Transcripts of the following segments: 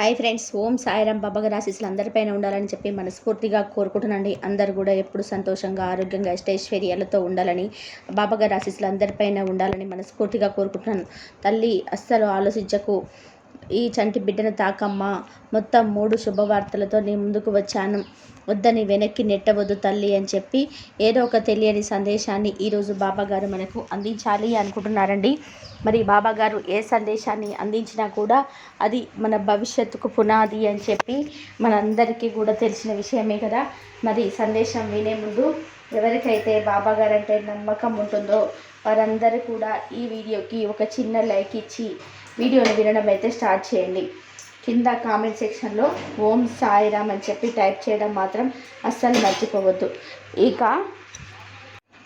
Hi friends ఓం సాయిరామ్ బాబాగారి ఆశీస్సులు అందరిపైన ఉండాలని చెప్పి మనస్ఫూర్తిగా కోరుకుంటున్నాండి అందరు కూడా ఎప్పుడు సంతోషంగా ఆరోగ్యంగా ఇష్టైశ్వర్యాలతో ఉండాలని బాబాగారి ఆశీస్సులు అందరిపైన ఉండాలని మనస్ఫూర్తిగా కోరుకుంటున్నాను. తల్లి అస్సలు ఆలోచించకు. ఈ చంటి బిడ్డను తాకమ్మ. మొత్తం మూడు శుభవార్తలతో నేను ముందుకు వచ్చాను. వద్దని వెనక్కి నెట్టవద్దు తల్లి అని చెప్పి ఏదో ఒక తెలియని సందేశాన్ని ఈరోజు బాబాగారు మనకు అందించాలి అనుకుంటున్నారండి. మరి బాబాగారు ఏ సందేశాన్ని అందించినా కూడా అది మన భవిష్యత్తుకు పునాది అని చెప్పి మనందరికీ కూడా తెలిసిన విషయమే కదా. మరి సందేశం వినే ముందు ఎవరికైతే బాబాగారు అంటే నమ్మకం ఉంటుందో వారందరూ కూడా ఈ వీడియోకి ఒక చిన్న లైక్ ఇచ్చి వీడియోని వినడం అయితే స్టార్ట్ చేయండి. కింద కామెంట్ సెక్షన్లో ఓం సాయిరామ్ అని చెప్పి టైప్ చేయడం మాత్రం అస్సలు మర్చిపోవద్దు. ఇక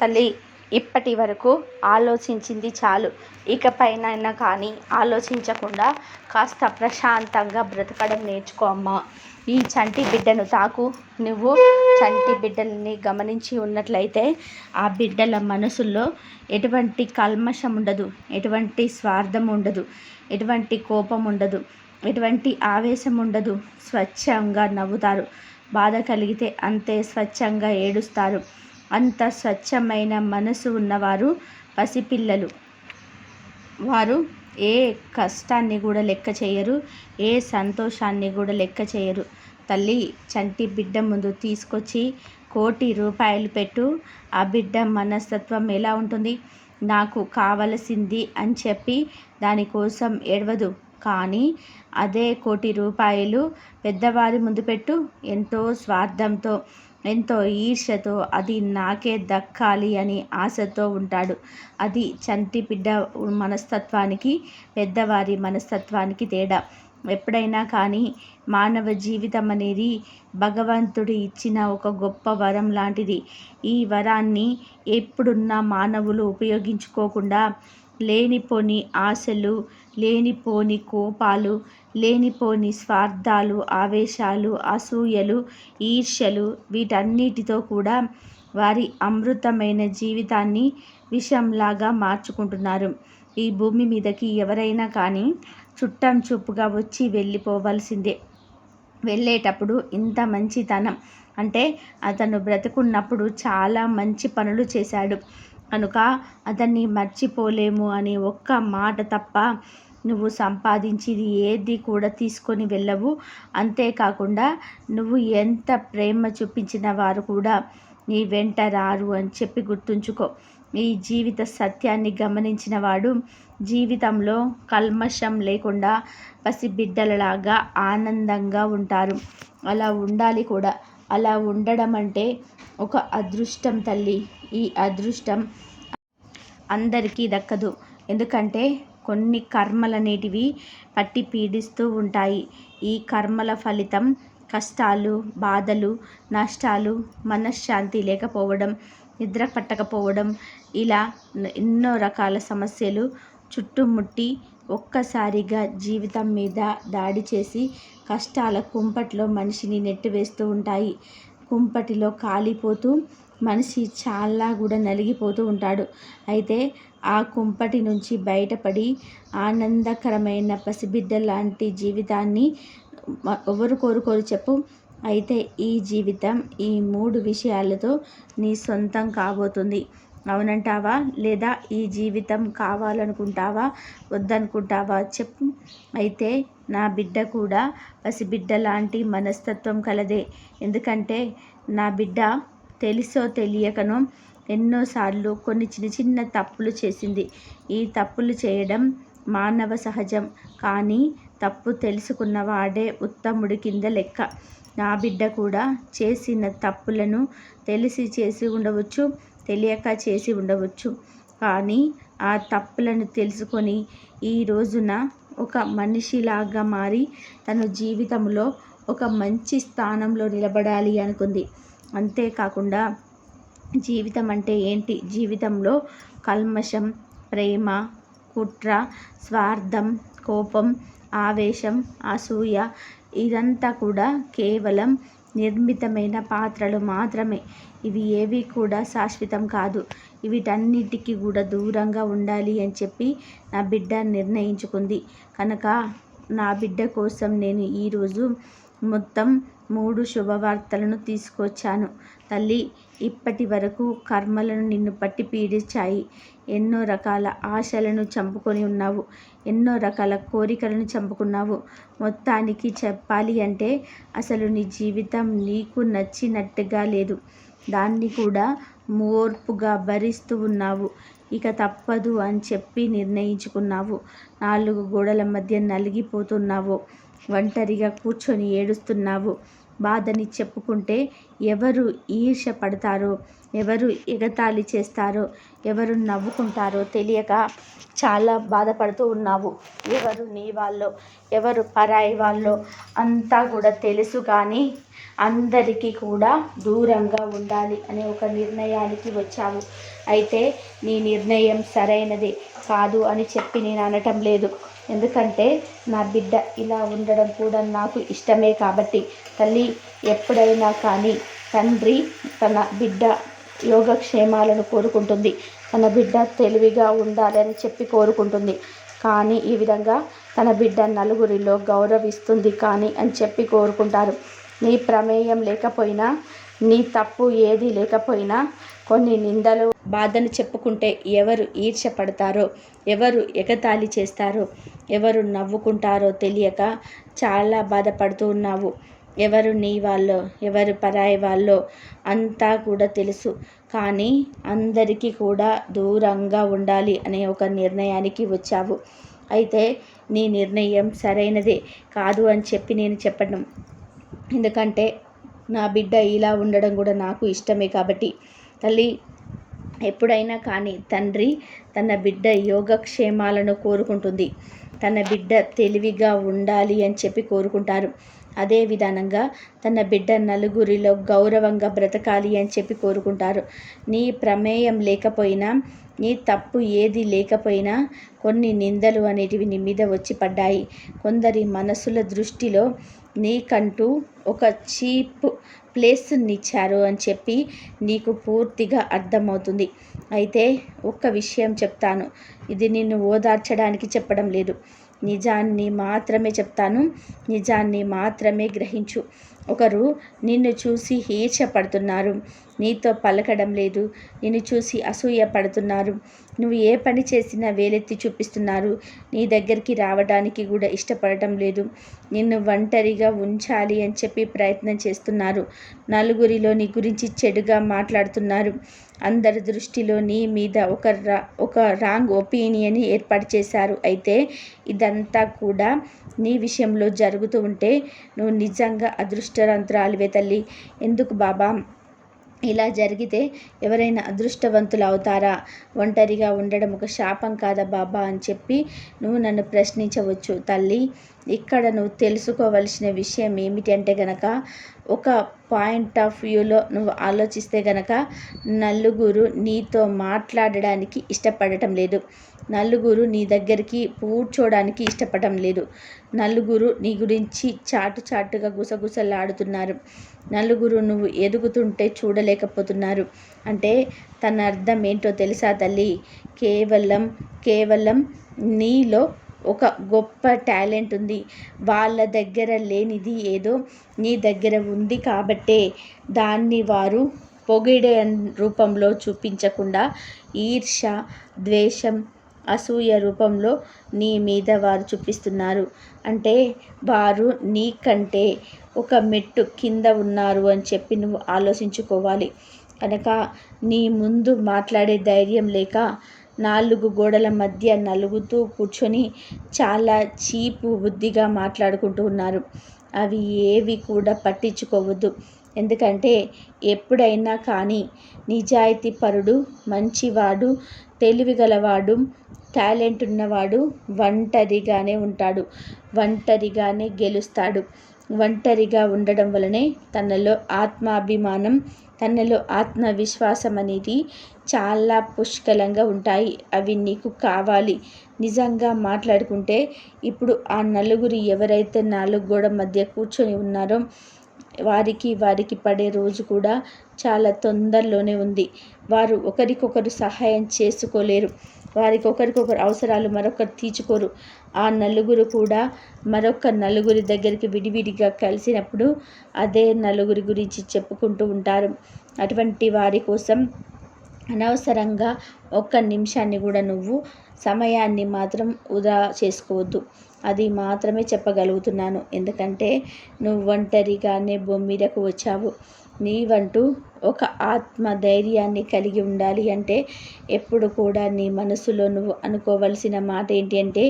తల్లి ఇప్పటి వరకు ఆలోచించింది చాలు. ఇకపైనైనా కానీ ఆలోచించకుండా కాస్త ప్రశాంతంగా బ్రతకడం నేర్చుకో అమ్మా. ఈ చంటి బిడ్డను తాకు. నువ్వు చంటి బిడ్డల్ని గమనించి ఉన్నట్లయితే ఆ బిడ్డల మనసుల్లో ఎటువంటి కల్మషం ఉండదు. ఎటువంటి స్వార్థం ఉండదు. ఎటువంటి కోపం ఉండదు. ఎటువంటి ఆవేశం ఉండదు స్వచ్ఛంగా నవ్వుతారు. బాధ కలిగితే అంతే స్వచ్ఛంగా ఏడుస్తారు. అంత స్వచ్ఛమైన మనసు ఉన్నవారు పసిపిల్లలు. వారు ఏ కష్టాన్ని కూడా లెక్క చేయరు. ఏ సంతోషాన్ని కూడా లెక్క చేయరు. తల్లి చంటి బిడ్డ ముందు తీసుకొచ్చి కోటి రూపాయలు పెట్టు. ఆ బిడ్డ మనస్తత్వం ఎలా ఉంటుంది? నాకు కావలసింది అని చెప్పి దానికోసం ఏడవదు. కానీ అదే కోటి రూపాయలు పెద్దవారి ముందు పెట్టు. ఎంతో స్వార్థంతో ఎంతో ఈర్ష్యతో అది నాకే దక్కాలి అని ఆశతో ఉంటాడు. అది చంటి బిడ్డ మనస్తత్వానికి పెద్దవారి మనస్తత్వానికి తేడా. ఎప్పుడైనా కానీ మానవ జీవితం అనేది భగవంతుడు ఇచ్చిన ఒక గొప్ప వరం లాంటిది. ఈ వరాన్ని ఎప్పుడున్న మానవులు ఉపయోగించుకోకుండా లేనిపోని ఆశలు లేనిపోని కోపాలు లేనిపోని స్వార్థాలు ఆవేశాలు అసూయలు ఈర్ష్యలు వీటన్నిటితో కూడా వారి అమృతమైన జీవితాన్ని విషంలాగా మార్చుకుంటున్నారు. ఈ భూమి మీదకి ఎవరైనా కానీ చుట్టం చూపుగా వచ్చి వెళ్ళిపోవలసిందే. వెళ్ళేటప్పుడు ఇంత మంచితనం అంటే అతను బ్రతుకున్నప్పుడు చాలా మంచి పనులు చేశాడు. కనుక అతన్ని మర్చిపోలేము అని ఒక్క మాట తప్ప నువ్వు సంపాదించింది ఏది కూడా తీసుకొని వెళ్ళవు. అంతేకాకుండా నువ్వు ఎంత ప్రేమ చూపించిన వారు కూడా నీ వెంట రారు అని చెప్పి గుర్తుంచుకో. ఈ జీవిత సత్యాన్ని గమనించిన వాడు జీవితంలో కల్మషం లేకుండా పసిబిడ్డలలాగా ఆనందంగా ఉంటారు. అలా ఉండాలి కూడా. అలా ఉండడం అంటే ఒక అదృష్టం తల్లి. ఈ అదృష్టం అందరికీ దక్కదు. ఎందుకంటే కొన్ని కర్మలనేటివి పట్టి పీడిస్తూ ఉంటాయి. ఈ కర్మల ఫలితం కష్టాలు బాధలు నష్టాలు మనశ్శాంతి లేకపోవడం నిద్ర పట్టకపోవడం ఇలా ఎన్నో రకాల సమస్యలు చుట్టుముట్టి ఒక్కసారిగా జీవితం మీద దాడి చేసి కష్టాల కుంపట్లో మనిషిని నెట్టివేస్తూ ఉంటాయి. కుంపటిలో కాలిపోతూ మనిషి చాలా కూడా నలిగిపోతూ ఉంటాడు. అయితే ఆ కుంపటి నుంచి బయటపడి ఆనందకరమైన పసిబిడ్డ లాంటి జీవితాన్ని ఎవరు కోరుకోరు చెప్పు. అయితే ఈ జీవితం ఈ మూడు విషయాలతో నీ సొంతం కాబోతుంది. అవునంటావా? లేదా ఈ జీవితం కావాలనుకుంటావా? వద్దనుకుంటావా? చెప్పు. అయితే నా బిడ్డ కూడా పసిబిడ్డ లాంటి మనస్తత్వం కలదే. ఎందుకంటే నా బిడ్డ తెలుసో తెలియకనో ఎన్నోసార్లు కొన్ని చిన్న చిన్న తప్పులు చేసింది. ఈ తప్పులు చేయడం మానవ సహజం. కానీ తప్పు తెలుసుకున్న వాడే ఉత్తముడి కింద లెక్క. నా బిడ్డ కూడా చేసిన తప్పులను తెలిసి చేసి ఉండవచ్చు తెలియక చేసి ఉండవచ్చు. కానీ ఆ తప్పులను తెలుసుకొని ఈ రోజున ఒక మనిషిలాగా మారి తన జీవితంలో ఒక మంచి స్థానంలో నిలబడాలి అనుకుంది. అంతేకాకుండా జీవితం అంటే ఏంటి? జీవితంలో కల్మషం ప్రేమ కుట్ర స్వార్థం కోపం ఆవేశం అసూయ ఇదంతా కూడా కేవలం నిర్మితమైన పాత్రలు మాత్రమే. ఇవి ఏవి కూడా శాశ్వతం కాదు. వీటన్నిటికీ కూడా దూరంగా ఉండాలి అని చెప్పి నా బిడ్డ నిర్ణయించుకుంది. కనుక నా బిడ్డ కోసం నేను ఈరోజు మొత్తం మూడు శుభవార్తలను తీసుకొచ్చాను. తల్లి ఇప్పటి వరకు కర్మలను నిన్ను పట్టి పీడించాయి. ఎన్నో రకాల ఆశలను చంపుకొని ఉన్నావు. ఎన్నో రకాల కోరికలను చంపుకున్నావు. మొత్తానికి చెప్పాలి అంటే అసలు నీ జీవితం నీకు నచ్చినట్టుగా లేదు. దాన్ని కూడా మోర్పుగా భరిస్తూ ఉన్నావు. ఇక తప్పదు అని చెప్పి నిర్ణయించుకున్నావు. నాలుగు గోడల మధ్య నలిగిపోతున్నావు. ఒంటరిగా కూర్చొని ఏడుస్తున్నావు. బాధని చెప్పుకుంటే ఎవరు ఈర్ష పడతారో ఎవరు ఎగతాళి చేస్తారో ఎవరు నవ్వుకుంటారో తెలియక చాలా బాధపడుతూ ఉన్నావు. ఎవరు నీ వాళ్ళో ఎవరు పరాయి వాళ్ళో అంతా కూడా తెలుసు కానీ అందరికీ కూడా దూరంగా ఉండాలి అనే ఒక నిర్ణయానికి వచ్చావు. అయితే నీ నిర్ణయం సరైనది కాదు అని చెప్పి నేను అనటం లేదు. ఎందుకంటే నా బిడ్డ ఇలా ఉండడం కూడా నాకు ఇష్టమే కాబట్టి తల్లి ఎప్పుడైనా కానీ తండ్రి తన బిడ్డ యోగక్షేమాలను కోరుకుంటుంది. తన బిడ్డ తెలివిగా ఉండాలని చెప్పి కోరుకుంటుంది. కానీ ఈ విధంగా తన బిడ్డ నలుగురిలో గౌరవిస్తుంది కానీ అని చెప్పి కోరుకుంటారు. నీ ప్రమేయం లేకపోయినా నీ తప్పు ఏది లేకపోయినా కొన్ని నిందలు బాధను చెప్పుకుంటే ఎవరు ఈర్షపడతారో ఎవరు ఎగతాళి చేస్తారో ఎవరు నవ్వుకుంటారో తెలియక చాలా బాధపడుతూ ఉన్నావు. ఎవరు నీ వాళ్ళో ఎవరు పరాయి వాళ్ళో అంతా కూడా తెలుసు. కానీ అందరికీ కూడా దూరంగా ఉండాలి అనే ఒక నిర్ణయానికి వచ్చావు. అయితే నీ నిర్ణయం సరైనదే కాదు అని చెప్పి నేను చెప్పడం ఎందుకంటే నా బిడ్డ ఇలా ఉండడం కూడా నాకు ఇష్టమే కాబట్టి. తల్లి ఎప్పుడైనా కానీ తండ్రి తన బిడ్డ యోగక్షేమాలను కోరుకుంటుంది. తన బిడ్డ తెలివిగా ఉండాలి అని చెప్పి కోరుకుంటారు. అదే విధానంగా తన బిడ్డ నలుగురిలో గౌరవంగా బ్రతకాలి అని చెప్పి కోరుకుంటారు. నీ ప్రమేయం లేకపోయినా నీ తప్పు ఏది లేకపోయినా కొన్ని నిందలు అనేటివి నీ మీద వచ్చి పడ్డాయి. కొందరి మనసుల దృష్టిలో నీకంటూ ఒక చీప్ ప్లేస్నిచ్చారు అని చెప్పి నీకు పూర్తిగా అర్థమవుతుంది. అయితే ఒక్క విషయం చెప్తాను. ఇది నిన్ను ఓదార్చడానికి చెప్పడం లేదు. నిజాన్ని మాత్రమే చెప్తాను. నిజాన్ని మాత్రమే గ్రహించు. ఒకరు నిన్ను చూసి ఈర్ష్యపడుతున్నారు. నీతో పలకడం లేదు. నిన్ను చూసి అసూయ పడుతున్నారు. నువ్వు ఏ పని చేసినా వేలెత్తి చూపిస్తున్నారు. నీ దగ్గరికి రావడానికి కూడా ఇష్టపడటం లేదు. నిన్ను ఒంటరిగా ఉంచాలి అని చెప్పి ప్రయత్నం చేస్తున్నారు. నలుగురిలో నీ గురించి చెడుగా మాట్లాడుతున్నారు. అందరి దృష్టిలో నీ మీద ఒక రా ఒక రాంగ్ ఒపీనియన్ ఏర్పాటు చేశారు. అయితే ఇదంతా కూడా నీ విషయంలో జరుగుతూ ఉంటే నువ్వు నిజంగా అదృష్టరంత్రాలువే తల్లి. ఎందుకు బాబా? ఇలా జరిగితే ఎవరైనా అదృష్టవంతులు అవుతారా ఒంటరిగా ఉండడం ఒక శాపం కాదా బాబా అని చెప్పి నువ్వు నన్ను ప్రశ్నించవచ్చు. తల్లి ఇక్కడ నువ్వు తెలుసుకోవలసిన విషయం ఏమిటంటే గనక ఒక పాయింట్ ఆఫ్ వ్యూలో నువ్వు ఆలోచిస్తే గనక నలుగురు నీతో మాట్లాడడానికి ఇష్టపడటం లేదు. నలుగురు నీ దగ్గరికి కూర్చోడానికి ఇష్టపడటం లేదు. నలుగురు నీ గురించి చాటు చాటుగా గుసగుసలాడుతున్నారు. నలుగురు నువ్వు ఎదుగుతుంటే చూడలేకపోతున్నారు. అంటే తన అర్థం ఏంటో తెలుసా తల్లి? కేవలం కేవలం నీలో ఒక గొప్ప టాలెంట్ ఉంది. వాళ్ళ దగ్గర లేనిది ఏదో నీ దగ్గర ఉంది కాబట్టే దాన్ని వారు పొగిడే రూపంలో చూపించకుండా ఈర్ష ద్వేషం అసూయ రూపంలో నీ మీద వారు చూపిస్తున్నారు. అంటే వారు నీకంటే ఒక మెట్టు కింద ఉన్నారు అని చెప్పి నువ్వు ఆలోచించుకోవాలి. కనుక నీ ముందు మాట్లాడే ధైర్యం లేక నాలుగు గోడల మధ్య నలుగుతూ కూర్చొని చాలా చీపు బుద్ధిగా మాట్లాడుకుంటూ ఉన్నారు. అవి ఏవి కూడా పట్టించుకోవద్దు. ఎందుకంటే ఎప్పుడైనా కానీ నిజాయితీ పరుడు మంచివాడు తెలివిగలవాడు టాలెంట్ ఉన్నవాడు ఒంటరిగానే ఉంటాడు. ఒంటరిగానే గెలుస్తాడు. ఒంటరిగా ఉండడం వలనే తనలో ఆత్మాభిమానం తనలో ఆత్మవిశ్వాసం అనేది చాలా పుష్కలంగా ఉంటాయి. అవి నీకు కావాలి. నిజంగా మాట్లాడుకుంటే ఇప్పుడు ఆ నలుగురు ఎవరైతే నాలుగు గోడ మధ్య కూర్చొని ఉన్నారో వారికి వారికి పడే రోజు కూడా చాలా తొందరలోనే ఉంది. వారు ఒకరికొకరు సహాయం చేసుకోలేరు. వారికి ఒకరికొకరు అవసరాలు మరొకరు తీర్చుకోరు. ఆ నలుగురు కూడా మరొక నలుగురి దగ్గరికి విడివిడిగా కలిసినప్పుడు అదే నలుగురి గురించి చెప్పుకుంటూ ఉంటారు. అటువంటి వారి కోసం అనవసరంగా ఒక్క నిమిషాన్ని కూడా నువ్వు సమయాన్ని మాత్రం వృధా చేసుకోవద్దు. అది మాత్రమే చెప్పగలుగుతున్నాను. ఎందుకంటే నువ్వు ఒంటరిగానే భూమి మీదకు వచ్చావు. నీవంటూ ఒక ఆత్మ ధైర్యాన్ని కలిగి ఉండాలి అంటే ఎప్పుడు కూడా నీ మనసులో నువ్వు అనుకోవలసిన మాట ఏంటి అంటే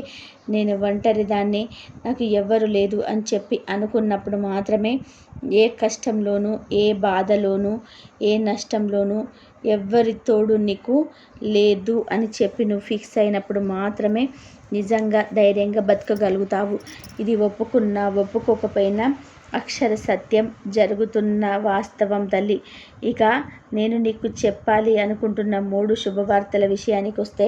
నేను ఒంటరి దాన్ని నాకు ఎవ్వరు లేదు అని చెప్పి అనుకున్నప్పుడు మాత్రమే ఏ కష్టంలోనూ ఏ బాధలోనూ ఏ నష్టంలోనూ ఎవ్వరి తోడు నీకు లేదు అని చెప్పి నువ్వు ఫిక్స్ అయినప్పుడు మాత్రమే నిజంగా ధైర్యంగా బతకగలుగుతావు. ఇది ఒప్పుకున్నా ఒప్పుకోకపోయినా అక్షర సత్యం జరుగుతున్న వాస్తవం తల్లి. ఇక నేను నీకు చెప్పాలి అనుకుంటున్న మూడు శుభవార్తల విషయానికి వస్తే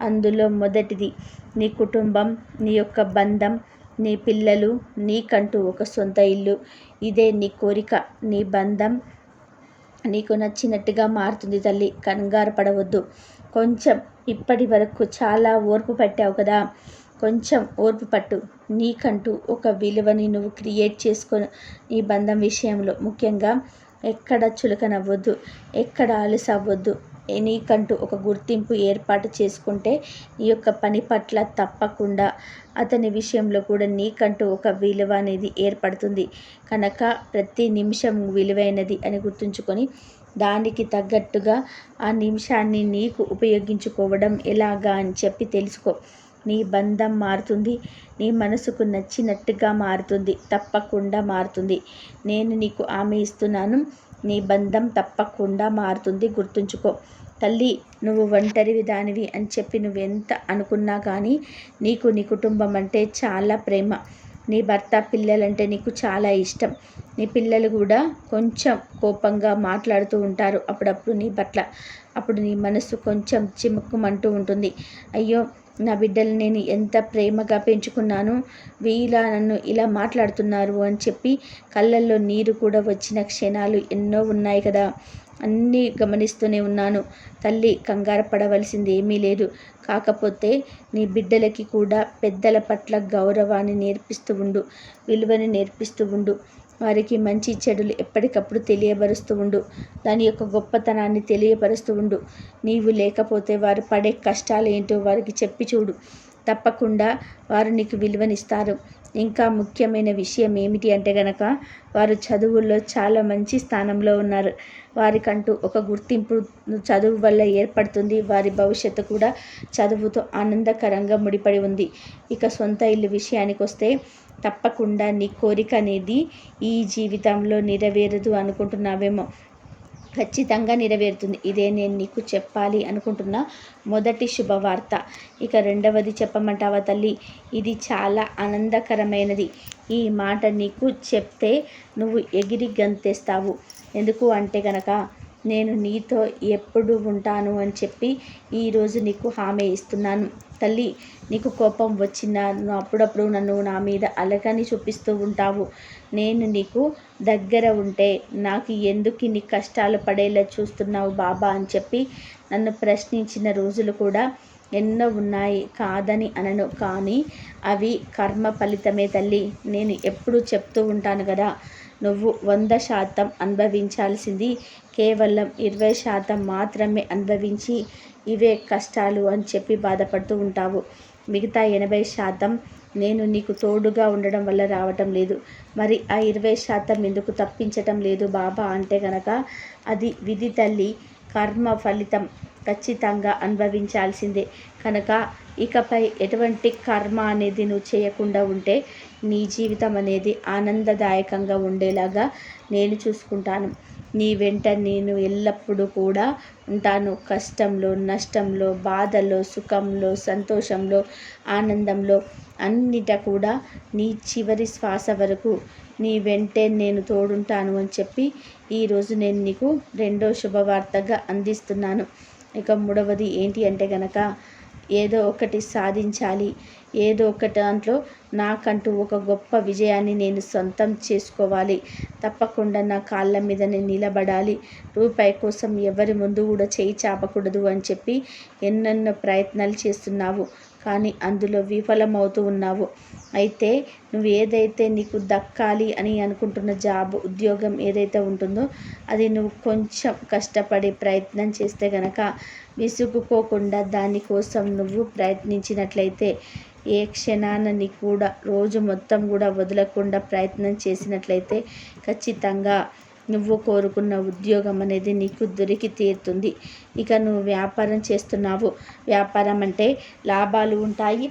అందులో మొదటిది నీ కుటుంబం నీ యొక్క బంధం నీ పిల్లలు నీకంటూ ఒక సొంత ఇల్లు. ఇదే నీ కోరిక నీ బంధం నీకు నచ్చినట్టుగా మారుతుంది తల్లి. కంగారు పడవద్దు. కొంచెం ఇప్పటి వరకు చాలా ఓర్పు పట్టావు కదా. కొంచెం ఓర్పు పట్టు. నీకంటూ ఒక విలువని నువ్వు క్రియేట్ చేసుకొని నీ బంధం విషయంలో ముఖ్యంగా ఎక్కడ చులకనవ్వద్దు ఎక్కడ అలసవ్వద్దు నీకంటూ ఒక గుర్తింపు ఏర్పాటు చేసుకుంటే నీ యొక్క పని పట్ల తప్పకుండా అతని విషయంలో కూడా నీకంటూ ఒక విలువ అనేది ఏర్పడుతుంది. కనుక ప్రతి నిమిషం విలువైనది అని గుర్తుంచుకొని దానికి తగ్గట్టుగా ఆ నిమిషాన్ని నీకు ఉపయోగించుకోవడం ఎలాగా అని చెప్పి తెలుసుకో. నీ బంధం మారుతుంది. నీ మనసుకు నచ్చినట్టుగా మారుతుంది. తప్పకుండా మారుతుంది. నేను నీకు హామీ ఇస్తున్నాను. నీ బంధం తప్పకుండా మారుతుంది. గుర్తుంచుకో. తల్లి నువ్వు ఒంటరివి దానివి అని చెప్పి నువ్వెంత అనుకున్నా కానీ నీకు నీ కుటుంబం అంటే చాలా ప్రేమ. నీ భర్త పిల్లలంటే నీకు చాలా ఇష్టం. నీ పిల్లలు కూడా కొంచెం కోపంగా మాట్లాడుతూ ఉంటారు. అప్పుడప్పుడు నీ పట్ల. అప్పుడు నీ మనసు కొంచెం చిముక్కుమంటూ ఉంటుంది. అయ్యో నా బిడ్డలు నేను ఎంత ప్రేమగా పెంచుకున్నాను వీలా నన్ను ఇలా మాట్లాడుతున్నారు అని చెప్పి కళ్ళల్లో నీరు కూడా వచ్చిన క్షణాలు ఎన్నో ఉన్నాయి కదా. అన్నీ గమనిస్తూనే ఉన్నాను. తల్లి కంగారు పడవలసింది ఏమీ లేదు. కాకపోతే నీ బిడ్డలకి కూడా పెద్దల పట్ల గౌరవాన్ని నేర్పిస్తూ ఉండు విలువని నేర్పిస్తూ ఉండు. వారికి మంచి చెడులు ఎప్పటికప్పుడు తెలియబరుస్తూ ఉండు. దాని యొక్క గొప్పతనాన్ని తెలియపరుస్తూ ఉండు. నీవు లేకపోతే వారు పడే కష్టాలు ఏంటో వారికి చెప్పి చూడు. తప్పకుండా వారు నీకు విలువనిస్తారు. ఇంకా ముఖ్యమైన విషయం ఏమిటి అంటే గనక వారు చదువుల్లో చాలా మంచి స్థానంలో ఉన్నారు. వారికంటూ ఒక గుర్తింపు చదువు వల్ల ఏర్పడుతుంది. వారి భవిష్యత్తు కూడా చదువుతో ఆనందకరంగా ముడిపడి ఉంది. ఇక సొంత ఇల్లు విషయానికి వస్తే తప్పకుండా నీ కోరిక అనేది ఈ జీవితంలో నెరవేరదు అనుకుంటున్నావేమో. ఖచ్చితంగా నెరవేరుతుంది. ఇదే నేను నీకు చెప్పాలి అనుకుంటున్న మొదటి శుభవార్త. ఇక రెండవది చెప్పమంటావా తల్లి? ఇది చాలా ఆనందకరమైనది. ఈ మాట నీకు చెప్తే నువ్వు ఎగిరి గంతేస్తావు. ఎందుకు అంటే గనక నేను నీతో ఎప్పుడు ఉంటాను అని చెప్పి ఈరోజు నీకు హామీ ఇస్తున్నాను. తల్లి నీకు కోపం వచ్చినా నువ్వు అప్పుడప్పుడు నన్ను నా మీద అలకని చూపిస్తూ ఉంటావు. నేను నీకు దగ్గర ఉంటే నాకు ఎందుకు నీ కష్టాలు పడేలా చూస్తున్నావు బాబా అని చెప్పి నన్ను ప్రశ్నించిన రోజులు కూడా ఎన్నో ఉన్నాయి. కాదని అనను. కానీ అవి కర్మ ఫలితమే తల్లి. నేను ఎప్పుడు చెప్తూ ఉంటాను కదా నువ్వు వంద శాతం అనుభవించాల్సింది. కేవలం ఇరవై శాతం మాత్రమే అనుభవించి ఇవే కష్టాలు అని చెప్పి బాధపడుతూ ఉంటావు. మిగతా ఎనభై శాతం నేను నీకు తోడుగా ఉండడం వల్ల రావటం లేదు. మరి ఆ ఇరవై శాతం ఎందుకు తప్పించటం లేదు బాబా అంటే గనక అది విధి తల్లి కర్మ ఫలితం. ఖచ్చితంగా అనుభవించాల్సిందే. కనుక ఇకపై ఎటువంటి కర్మ అనేది నువ్వు చేయకుండా ఉంటే నీ జీవితం అనేది ఆనందదాయకంగా ఉండేలాగా నేను చూసుకుంటాను. నీ వెంట నేను ఎల్లప్పుడూ కూడా ఉంటాను. కష్టంలో నష్టంలో బాధలో సుఖంలో సంతోషంలో ఆనందంలో అన్నిట కూడా నీ చివరి శ్వాస వరకు నీ వెంటే నేను తోడుంటాను అని చెప్పి ఈరోజు నేను నీకు రెండో శుభవార్తగా అందిస్తున్నాను. ఇక మూడవది ఏంటి అంటే గనక ఏదో ఒకటి సాధించాలి. ఏదో ఒక దాంట్లో నాకంటూ ఒక గొప్ప విజయాన్ని నేను సొంతం చేసుకోవాలి. తప్పకుండా నా కాళ్ళ మీద నేను నిలబడాలి. రూపాయి కోసం ఎవరి ముందు కూడా చేయి చాపకూడదు అని చెప్పి ఎన్నెన్నో ప్రయత్నాలు చేస్తున్నావు. కానీ అందులో విఫలమవుతూ ఉన్నావు. అయితే నువ్వు ఏదైతే నీకు దక్కాలి అని అనుకుంటున్న జాబ్ ఉద్యోగం ఏదైతే ఉంటుందో అది నువ్వు కొంచెం కష్టపడి ప్రయత్నం చేస్తే గనక విసుగుకోకుండా దానికోసం నువ్వు ప్రయత్నించినట్లయితే ఏ క్షణాన్ని కూడా రోజు మొత్తం కూడా వదలకుండా ప్రయత్నం చేసినట్లయితే ఖచ్చితంగా నువ్వు కోరుకున్న ఉద్యోగం అనేది నీకు దొరికి తీరుతుంది. ఇక నువ్వు వ్యాపారం చేస్తున్నావు. వ్యాపారం అంటే లాభాలు ఉంటాయి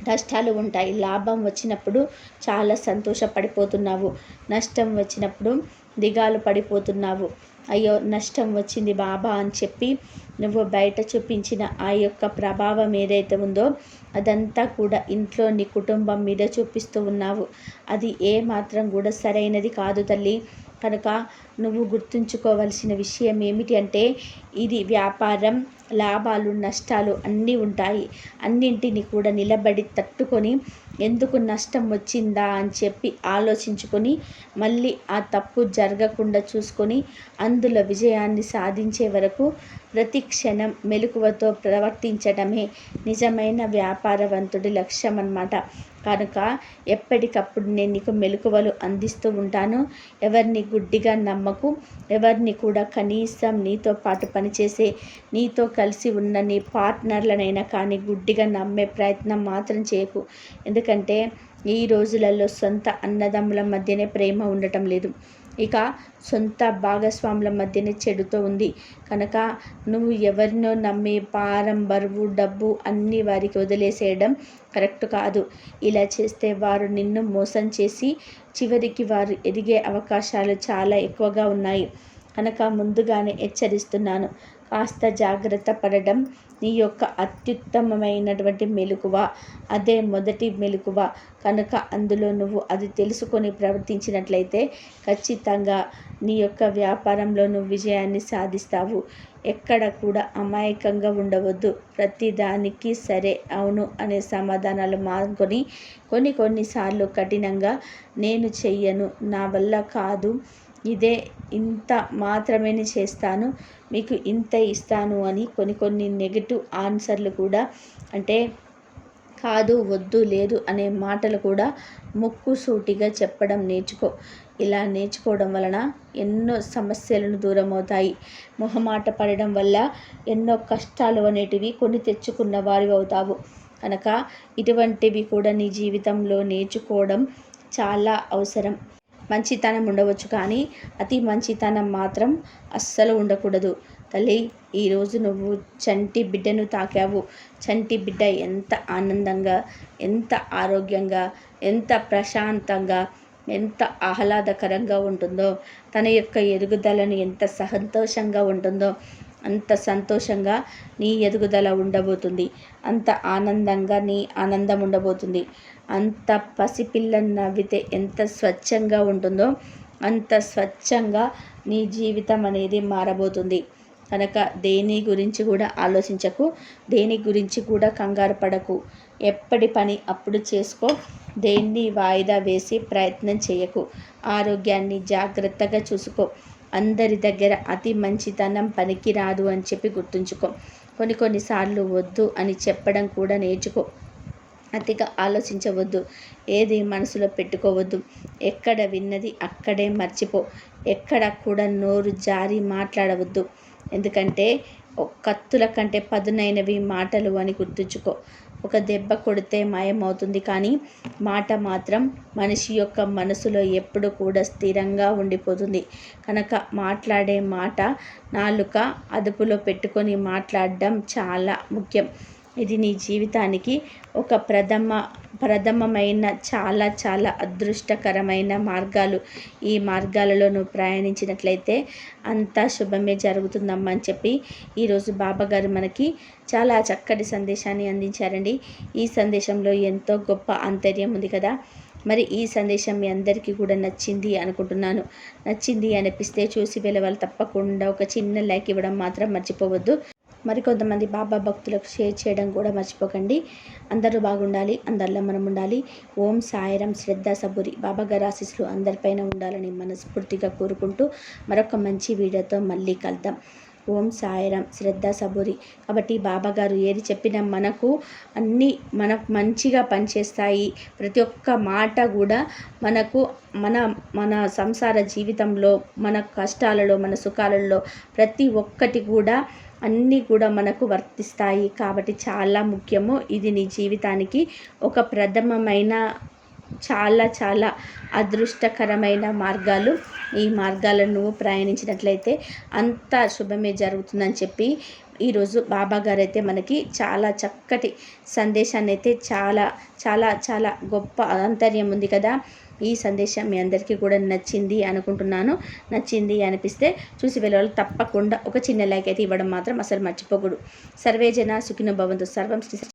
నష్టాలు ఉంటాయి. లాభం వచ్చినప్పుడు చాలా సంతోషపడిపోతున్నావు. నష్టం వచ్చినప్పుడు దిగాలు పడిపోతున్నావు. అయ్యో నష్టం వచ్చింది బాబా అని చెప్పి నువ్వు బయట చూపించిన ఆ యొక్క ప్రభావం ఏదైతే ఉందో అదంతా కూడా ఇంట్లో నీ కుటుంబం మీద చూపిస్తూ ఉన్నావు. అది ఏ మాత్రం కూడా సరైనది కాదు తల్లి. కనుక నువ్వు గుర్తుంచుకోవలసిన విషయం ఏమిటి అంటే ఇది వ్యాపారం లాభాలు నష్టాలు అన్నీ ఉంటాయి. అన్నింటినీ కూడా నిలబడి తట్టుకొని ఎందుకు నష్టం వచ్చిందా అని చెప్పి ఆలోచించుకొని మళ్ళీ ఆ తప్పు జరగకుండా చూసుకొని అందులో విజయాన్ని సాధించే వరకు ప్రతి క్షణం మెలకువతో ప్రవర్తించడమే నిజమైన వ్యాపారవంతుడి లక్ష్యం అన్నమాట. కనుక ఎప్పటికప్పుడు నేను నీకు మెలకువలు అందిస్తూ ఉంటాను. ఎవరిని గుడ్డిగా నమ్మ అమ్మకు. ఎవరిని కూడా కనీసం నీతో పాటు పనిచేసే నీతో కలిసి ఉన్న నీ పార్ట్నర్లనైనా కానీ గుడ్డిగా నమ్మే ప్రయత్నం మాత్రం చేయకు. ఎందుకంటే ఈ రోజులలో సొంత అన్నదమ్ముల మధ్యనే ప్రేమ ఉండటం లేదు. ఇక సొంత భాగస్వాముల మధ్యనే చెడుతో ఉంది. కనుక నువ్వు ఎవరినో నమ్మి పారం బరువు డబ్బు అన్నీ వారికి వదిలేసేయడం కరెక్ట్ కాదు. ఇలా చేస్తే వారు నిన్ను మోసం చేసి చివరికి వారు ఎదిగే అవకాశాలు చాలా ఎక్కువగా ఉన్నాయి. కనుక ముందుగానే హెచ్చరిస్తున్నాను. కాస్త జాగ్రత్త పడడం నీ యొక్క అత్యుత్తమమైనటువంటి మెలకువ. అదే మొదటి మెలకువ. కనుక అందులో నువ్వు అది తెలుసుకొని ప్రవర్తించినట్లయితే ఖచ్చితంగా నీ యొక్క వ్యాపారంలో నువ్వు విజయాన్ని సాధిస్తావు. ఎక్కడ కూడా అమాయకంగా ఉండవద్దు. ప్రతిదానికి సరే అవును అనే సమాధానాలు మానుకొని కొన్ని కొన్నిసార్లు కఠినంగా నేను చెయ్యను. నా వల్ల కాదు. ఇదే ఇంత మాత్రమే చేస్తాను మీకు ఇంత ఇస్తాను అని కొన్ని కొన్ని నెగిటివ్ ఆన్సర్లు కూడా అంటే కాదు వద్దు లేదు అనే మాటలు కూడా ముక్కుసూటిగా చెప్పడం నేర్చుకో. ఇలా నేర్చుకోవడం వలన ఎన్నో సమస్యలను దూరం అవుతాయి మొహమాట పడడం వల్ల ఎన్నో కష్టాలు అనేటివి కొని తెచ్చుకున్న వారి అవుతావు. కనుక ఇటువంటివి కూడా నీ జీవితంలో నేర్చుకోవడం చాలా అవసరం. మంచితనం ఉండవచ్చు కానీ అతి మంచితనం మాత్రం అస్సలు ఉండకూడదు. తల్లి ఈరోజు నువ్వు చంటి బిడ్డను తాకావు. చంటి బిడ్డ ఎంత ఆనందంగా ఎంత ఆరోగ్యంగా ఎంత ప్రశాంతంగా ఎంత ఆహ్లాదకరంగా ఉంటుందో తన యొక్క ఎదుగుదలను ఎంత సంతోషంగా ఉంటుందో అంత సంతోషంగా నీ ఎదుగుదల ఉండబోతుంది. అంత ఆనందంగా నీ ఆనందం ఉండబోతుంది. అంత పసిపిల్ల నవ్వితే ఎంత స్వచ్ఛంగా ఉంటుందో అంత స్వచ్ఛంగా నీ జీవితం అనేది మారబోతుంది. కనుక దేని గురించి కూడా ఆలోచించకు దేని గురించి కూడా కంగారు పడకు. ఎప్పటి పని అప్పుడు చేసుకో దేన్ని వాయిదా వేసి ప్రయత్నం చేయకు. ఆరోగ్యాన్ని జాగ్రత్తగా చూసుకో. అందరి దగ్గర అతి మంచితనం పనికిరాదు అని చెప్పి గుర్తుంచుకో. కొన్ని కొన్నిసార్లు వద్దు అని చెప్పడం కూడా నేర్చుకో. అతిగా ఆలోచించవద్దు. ఏది మనసులో పెట్టుకోవద్దు. ఎక్కడ విన్నది అక్కడే మర్చిపో. ఎక్కడ కూడా నోరు జారి మాట్లాడవద్దు. ఎందుకంటే కత్తుల కంటే పదునైనవి మాటలు అని గుర్తుంచుకో. ఒక దెబ్బ కొడితే మాయమవుతుంది. కానీ మాట మాత్రం మనిషి యొక్క మనసులో ఎప్పుడు కూడా స్థిరంగా ఉండిపోతుంది. కనుక మాట్లాడే మాట నాలుక అదుపులో పెట్టుకొని మాట్లాడడం చాలా ముఖ్యం. ఇది నీ జీవితానికి ఒక ప్రథమ ప్రథమమైన చాలా చాలా అదృష్టకరమైన మార్గాలు. ఈ మార్గాలలో నువ్వు ప్రయాణించినట్లయితే అంతా శుభమే జరుగుతుందమ్మా అని చెప్పి ఈరోజు బాబాగారు మనకి చాలా చక్కటి సందేశాన్ని అందించారండి. ఈ సందేశంలో ఎంతో గొప్ప ఆంతర్యం ఉంది కదా. మరి ఈ సందేశం మీ అందరికీ కూడా నచ్చింది అనుకుంటున్నాను. నచ్చింది అనిపిస్తే చూసి వెళ్ళవాలి తప్పకుండా ఒక చిన్న లైక్ ఇవ్వడం మాత్రం మర్చిపోవద్దు. మరికొంతమంది బాబా భక్తులకు షేర్ చేయడం కూడా మర్చిపోకండి. అందరూ బాగుండాలి అందరిలో మనం ఉండాలి. ఓం సాయరం శ్రద్ధ సబురి. బాబా గారి ఆశీస్సులు అందరిపైన ఉండాలని మనస్ఫూర్తిగా కోరుకుంటూ మరొక మంచి వీడియోతో మళ్ళీ కలుద్దాం. ఓం సాయరం శ్రద్ధ సబురి. కాబట్టి బాబా గారు ఏది చెప్పినా మనకు అన్నీ మనకు మంచిగా పనిచేస్తాయి. ప్రతి ఒక్క మాట కూడా మనకు మన మన సంసార జీవితంలో మన కష్టాలలో మన సుఖాలలో ప్రతి ఒక్కటి కూడా అన్నీ కూడా మనకు వర్తిస్తాయి కాబట్టి చాలా ముఖ్యము. ఇది నీ జీవితానికి ఒక ప్రథమమైన చాలా చాలా అదృష్టకరమైన మార్గాలు. ఈ మార్గాలను నువ్వు ప్రయాణించినట్లయితే అంత శుభమే జరుగుతుందని చెప్పి ఈరోజు బాబా గారు అయితే మనకి చాలా చక్కటి సందేశాన్ని అయితే చాలా చాలా చాలా గొప్ప ఆంతర్యం ఉంది కదా. ఈ సందేశం మీ అందరికీ కూడా నచ్చింది అనుకుంటున్నాను. నచ్చింది అనిపిస్తే చూసి వెళ్ళాలి తప్పకుండా ఒక చిన్న లైక్ అయితే ఇవ్వడం మాత్రం అసలు మర్చిపోకూడదు. సర్వేజన సుఖిన భవంతు. సర్వం